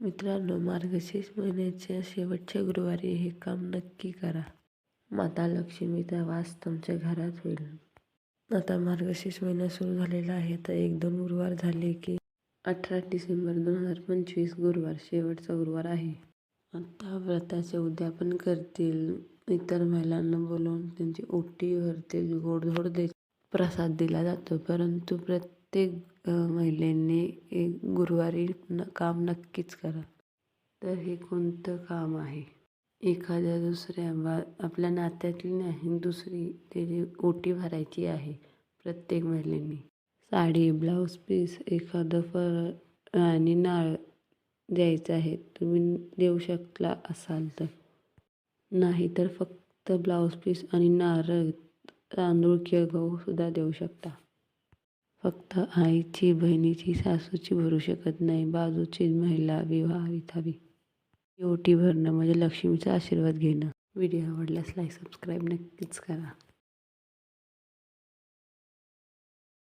मित्रांनो मार्गशीर्ष महिन्याच्या शेवटच्या गुरुवारी हे काम नक्की करा. माता लक्ष्मीचा वास तुमच्या घरात होईल आता मार्गशीर्ष महिना सुरू झालेला आहे. तर एक दोन गुरुवार झाले की अठरा डिसेंबर दोन हजार पंचवीस गुरुवार शेवटचा गुरुवार आहे. आता व्रताचे उद्यापन करतील. इतर महिलांना बोलवून त्यांची ओटी भरतील गोडधोड दे प्रसाद दिला जातो. परंतु प्रत प्रत्येक महिलेने एक गुरुवारी न काम नक्कीच करा. तर हे कोणतं काम आहे? एखाद्या दुसऱ्या बा आपल्या नात्यातली नाही दुसरी त्याची ओटी भरायची आहे प्रत्येक महिलेने. साडी ब्लाऊज पीस एखादं फळ आणि नाळ द्यायचं आहे तुम्ही देऊ शकला असाल तर. नाही तर फक्त ब्लाऊज पीस आणि नारळ तांदूळ किंवा गहू सुद्धा देऊ शकता. फक्त आईची बहिणीची सासूची भरू शकत नाही. बाजूची महिला विवाह विथावी ओटी भरणं म्हणजे लक्ष्मीचा आशीर्वाद घेणं. व्हिडिओ आवडल्यास लाईक सबस्क्राईब नक्कीच करा.